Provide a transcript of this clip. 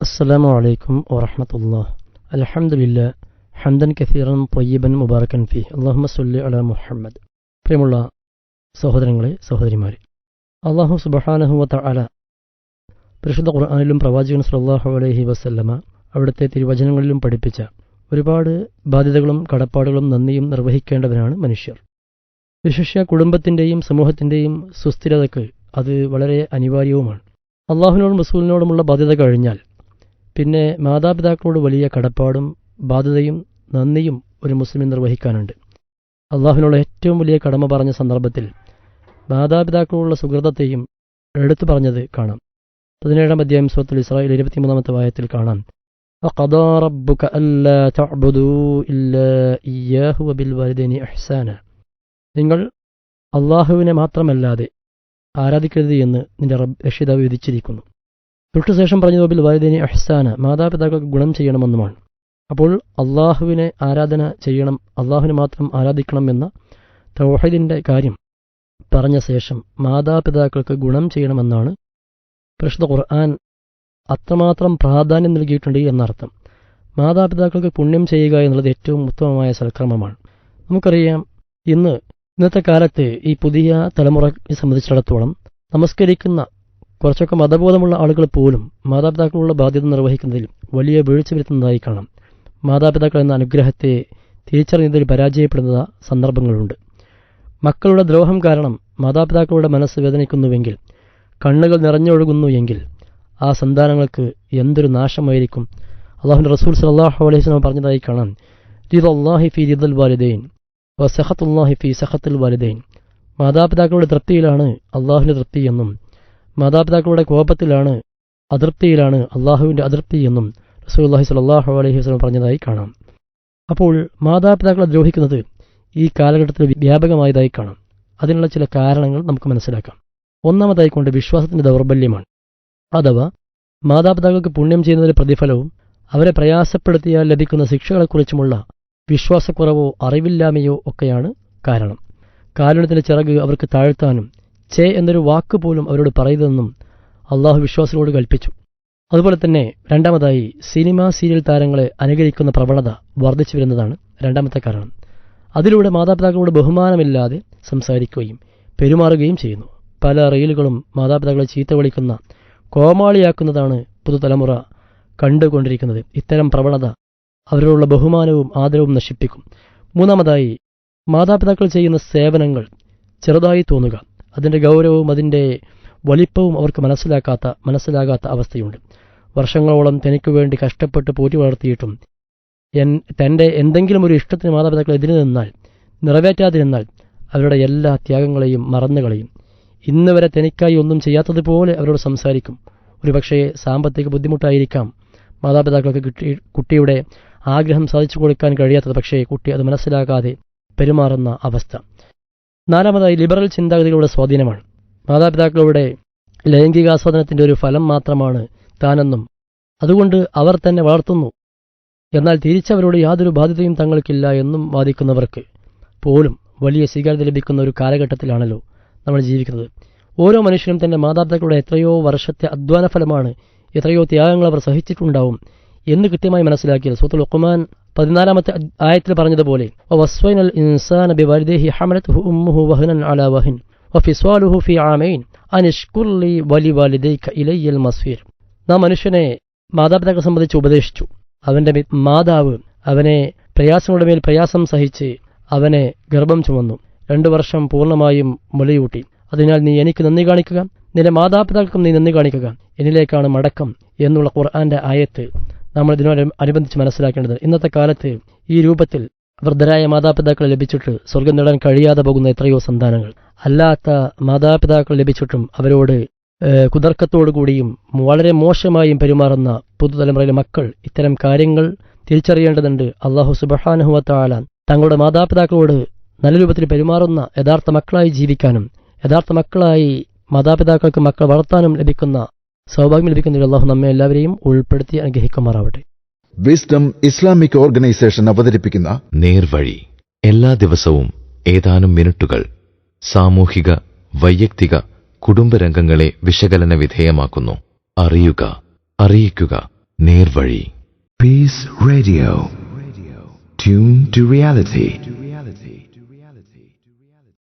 السلام عليكم ورحمة الله الحمد لله حمدا كثيرا طيبا مباركا فيه اللهم صل على محمد പ്രിയമുള്ള സഹോദരങ്ങളെ സഹോദരിമാരെ അള്ളാഹു സുബഹാനഹുവ തആല പരിശുദ്ധ ഖുർആാനിലും പ്രവാചകൻ സല്ലല്ലാഹു അലൈഹി വസല്ലമ അവിടുത്തെ തിരുവചനങ്ങളിലും പഠിപ്പിച്ച ഒരുപാട് ബാധ്യതകളും കടപ്പാടുകളും നന്ദിയും നിർവഹിക്കേണ്ടവരാണ് മനുഷ്യർ വിശിഷ്യ കുടുംബത്തിൻ്റെയും സമൂഹത്തിൻ്റെയും സുസ്ഥിരതയ്ക്ക് അത് വളരെ അനിവാര്യവുമാണ് അള്ളാഹുവിനോടും റസൂലിനോടുമുള്ള ബാധ്യത കഴിഞ്ഞാൽ പിന്നെ മാതാപിതാക്കളോട് വലിയ കടപ്പാടും ബാധ്യതയും നന്ദിയും ഒരു മുസ്ലിം നിർവഹിക്കാനുണ്ട്. അള്ളാഹുവിനോട് ഏറ്റവും വലിയ കടമ പറഞ്ഞ സന്ദർഭത്തിൽ മാതാപിതാക്കളോടുള്ള സുഹൃതത്തെയും എടുത്തു പറഞ്ഞത് കാണാം. പതിനേഴാം അധ്യായം സുഹത്തുൽ ഇസ്രായേൽ ഇരുപത്തിമൂന്നാമത്തെ വായത്തിൽ കാണാം. നിങ്ങൾ അള്ളാഹുവിനെ മാത്രമല്ലാതെ ആരാധിക്കരുത് എന്ന് നിന്റെ റബ്ബ് രക്ഷിതാവ് വിധിച്ചിരിക്കുന്നു. തൊട്ടുശേഷം പറഞ്ഞ നോബിൽ വാലിദിനെ അഹ്സാന മാതാപിതാക്കൾക്ക് ഗുണം ചെയ്യണമെന്നുമാണ്. അപ്പോൾ അള്ളാഹുവിനെ ആരാധന ചെയ്യണം അള്ളാഹുവിനെ മാത്രം ആരാധിക്കണം എന്ന തൗഹീദിന്റെ കാര്യം പറഞ്ഞ ശേഷം മാതാപിതാക്കൾക്ക് ഗുണം ചെയ്യണമെന്നാണ് പ്രശ്ന ഖുർആൻ അത്രമാത്രം പ്രാധാന്യം നൽകിയിട്ടുണ്ട് എന്നർത്ഥം. മാതാപിതാക്കൾക്ക് പുണ്യം ചെയ്യുക എന്നുള്ളത് ഏറ്റവും ഉത്തമമായ സൽക്രമമാണ് നമുക്കറിയാം ഇന്ന് ഇന്നത്തെ കാലത്ത് ഈ പുതിയ തലമുറയെ സംബന്ധിച്ചിടത്തോളം നമസ്കരിക്കുന്ന കുറച്ചൊക്കെ മതബോധമുള്ള ആളുകൾ പോലും മാതാപിതാക്കളുള്ള ബാധ്യത നിർവഹിക്കുന്നതിൽ വലിയ വീഴ്ച വരുത്തുന്നതായി കാണാം. മാതാപിതാക്കൾ എന്ന അനുഗ്രഹത്തെ തിരിച്ചറിയുന്നതിൽ പരാജയപ്പെടുന്ന സന്ദർഭങ്ങളുണ്ട്. മക്കളുടെ ദ്രോഹം കാരണം മാതാപിതാക്കളുടെ മനസ്സ് വേദനിക്കുന്നുവെങ്കിൽ കണ്ണുകൾ നിറഞ്ഞൊഴുകുന്നു എങ്കിൽ ആ സന്താനങ്ങൾക്ക് എന്തൊരു നാശമായിരിക്കും? അള്ളാഹുന്റെ റസൂൽ സലാഹു അലൈഹി സ്വലം പറഞ്ഞതായി കാണാം. റിദ് അള്ളാഹി ഫി റിദൽ വാലിദൈൻ വസഹത്തുല്ലാഹി സഹത്തുല്ലാഹി ഫി സഹത്തുൽ വാലിദൈൻ. മാതാപിതാക്കളുടെ തൃപ്തിയിലാണ് അള്ളാഹുവിന്റെ തൃപ്തി എന്നും മാതാപിതാക്കളുടെ കോപത്തിലാണ് അതൃപ്തിയിലാണ് അള്ളാഹുവിന്റെ അതൃപ്തി എന്നും റസൂല്ലാഹി സ്വല്ലാഹു അലൈഹി വസ്ലം പറഞ്ഞതായി കാണാം. അപ്പോൾ മാതാപിതാക്കളെ ദ്രോഹിക്കുന്നത് ഈ കാലഘട്ടത്തിൽ വ്യാപകമായതായി കാണാം. അതിനുള്ള ചില കാരണങ്ങൾ നമുക്ക് മനസ്സിലാക്കാം. ഒന്നാമതായി കൊണ്ട് വിശ്വാസത്തിന്റെ ദൗർബല്യമാണ്. അഥവാ മാതാപിതാക്കൾക്ക് പുണ്യം ചെയ്യുന്നതിന്റെ പ്രതിഫലവും അവരെ പ്രയാസപ്പെടുത്തിയാൽ ലഭിക്കുന്ന ശിക്ഷകളെക്കുറിച്ചുമുള്ള വിശ്വാസക്കുറവോ അറിവില്ലായ്മയോ ഒക്കെയാണ് കാരണം. കാരുണ്യത്തിന്റെ ചിറക് അവർക്ക് താഴ്ത്താനും ചേ എന്നൊരു വാക്ക് പോലും അവരോട് പറയരുതെന്നും അള്ളാഹു വിശ്വാസികളോട് കൽപ്പിച്ചു. അതുപോലെ തന്നെ രണ്ടാമതായി സിനിമ സീരിയൽ താരങ്ങളെ അനുകരിക്കുന്ന പ്രവണത വർദ്ധിച്ചു വരുന്നതാണ് രണ്ടാമത്തെ കാരണം. അതിലൂടെ മാതാപിതാക്കളോട് ബഹുമാനമില്ലാതെ സംസാരിക്കുകയും പെരുമാറുകയും ചെയ്യുന്നു. പല റീലുകളും മാതാപിതാക്കളെ ചീത്ത വിളിക്കുന്ന കോമാളിയാക്കുന്നതാണ് പുതുതലമുറ കണ്ടുകൊണ്ടിരിക്കുന്നത്. ഇത്തരം പ്രവണത അവരോടുള്ള ബഹുമാനവും ആദരവും നശിപ്പിക്കും. മൂന്നാമതായി മാതാപിതാക്കൾ ചെയ്യുന്ന സേവനങ്ങൾ ചെറുതായി തോന്നുക. അതിന്റെ ഗൗരവവും അതിന്റെ വലിപ്പവും അവർക്ക് മനസ്സിലാക്കാത്ത മനസ്സിലാകാത്ത അവസ്ഥയുണ്ട്. വർഷങ്ങളോളം തനിക്ക് വേണ്ടി കഷ്ടപ്പെട്ട് പോറ്റി വളർത്തിയിട്ടും എൻ തന്റെ എന്തെങ്കിലും ഒരു ഇഷ്ടത്തിന് മാതാപിതാക്കൾ എതിര് നിന്നാൽ നിറവേറ്റാതിരുന്നാൽ അവരുടെ എല്ലാ ത്യാഗങ്ങളെയും മറന്നുകളയും ഇന്ന് വരെ തനിക്കായി ഒന്നും ചെയ്യാത്തതുപോലെ അവരോട് സംസാരിക്കും. ഒരുപക്ഷേ സാമ്പത്തിക ബുദ്ധിമുട്ടായിരിക്കാം മാതാപിതാക്കൾക്ക് കിട്ടി കുട്ടിയുടെ ആഗ്രഹം സാധിച്ചു കൊടുക്കാൻ കഴിയാത്തത് പക്ഷേ കുട്ടി അത് മനസ്സിലാകാതെ പെരുമാറുന്ന അവസ്ഥ. നാലാമതായി ലിബറൽ ചിന്താഗതികളുടെ സ്വാധീനമാണ്. മാതാപിതാക്കളുടെ ലൈംഗികാസ്വാദനത്തിന്റെ ഒരു ഫലം മാത്രമാണ് താനെന്നും അതുകൊണ്ട് അവർ തന്നെ വളർത്തുന്നു. എന്നാൽ തിരിച്ചവരോട് യാതൊരു ബാധ്യതയും തങ്ങൾക്കില്ല എന്നും വാദിക്കുന്നവർക്ക് പോലും വലിയ സ്വീകാര്യത ലഭിക്കുന്ന ഒരു കാലഘട്ടത്തിലാണല്ലോ നമ്മൾ ജീവിക്കുന്നത്. ഓരോ മനുഷ്യനും തന്റെ മാതാപിതാക്കളുടെ എത്രയോ വർഷത്തെ അധ്വാന ഫലമാണ് എത്രയോ ത്യാഗങ്ങൾ അവർ സഹിച്ചിട്ടുണ്ടാവും എന്ന് കൃത്യമായി മനസ്സിലാക്കിയത് സുഹൃത്തു ഉഖ്മാൻ പതിനാലാമത്തെ ആയത്തിൽ പറഞ്ഞതുപോലെ വസ്വൈനൽ ഉമ്മുഹു വഹനൻ വഫിസ്വാലുഹു ആമൈൻ മസ്ഫീർ നാം മനുഷ്യനെ മാതാപിതാക്കളെ സംബന്ധിച്ച് ഉപദേശിച്ചു. അവന്റെ മാതാവ് അവനെ പ്രയാസങ്ങളുടെ മേൽ പ്രയാസം സഹിച്ച് അവനെ ഗർഭം ചുമന്നു. രണ്ടു വർഷം പൂർണമായും മുലയൂട്ടി. അതിനാൽ നീ എനിക്ക് നന്ദി കാണിക്കുക. നിന്റെ മാതാപിതാക്കൾക്കും നീ നന്ദി കാണിക്കുക. എന്നിലേക്കാണ് മടക്കം എന്നുള്ള ഖുർആന്റെ ആയത്ത് നമ്മൾ ഇതിനോട് അനുബന്ധിച്ച് മനസ്സിലാക്കേണ്ടത് ഇന്നത്തെ കാലത്ത് ഈ രൂപത്തിൽ വൃദ്ധരായ മാതാപിതാക്കളെ ലഭിച്ചിട്ട് സ്വർഗം നേടാൻ കഴിയാതെ പോകുന്ന എത്രയോ സന്താനങ്ങൾ. അല്ലാത്ത മാതാപിതാക്കൾ ലഭിച്ചിട്ടും അവരോട് കുതർക്കത്തോടുകൂടിയും വളരെ മോശമായും പെരുമാറുന്ന പുതുതലമുറയിലെ മക്കൾ ഇത്തരം കാര്യങ്ങൾ തിരിച്ചറിയേണ്ടതുണ്ട്. അള്ളാഹു സുബഹാനുഹുവത്താല തങ്ങളുടെ മാതാപിതാക്കളോട് നല്ല രൂപത്തിൽ പെരുമാറുന്ന യഥാർത്ഥ മക്കളായി ജീവിക്കാനും യഥാർത്ഥ മക്കളായി മാതാപിതാക്കൾക്ക് മക്കൾ വളർത്താനും ലഭിക്കുന്ന സൗഭാഗ്യം ലഭിക്കുന്ന അള്ളാഹു നമ്മെ എല്ലാവരെയും ഉൾപ്പെടുത്തി അനുഗ്രഹിക്കുമാറാവട്ടെ. വിസ്ഡം ഇസ്ലാമിക് ഓർഗനൈസേഷൻ അവതരിപ്പിക്കുന്ന നേർവഴി എല്ലാ ദിവസവും ഏതാനും മിനിറ്റുകൾ സാമൂഹിക വൈയക്തിക കുടുംബരംഗങ്ങളെ വിശകലന വിധേയമാക്കുന്നു. അറിയുക അറിയിക്കുക നേർവഴി. Peace radio tune to reality.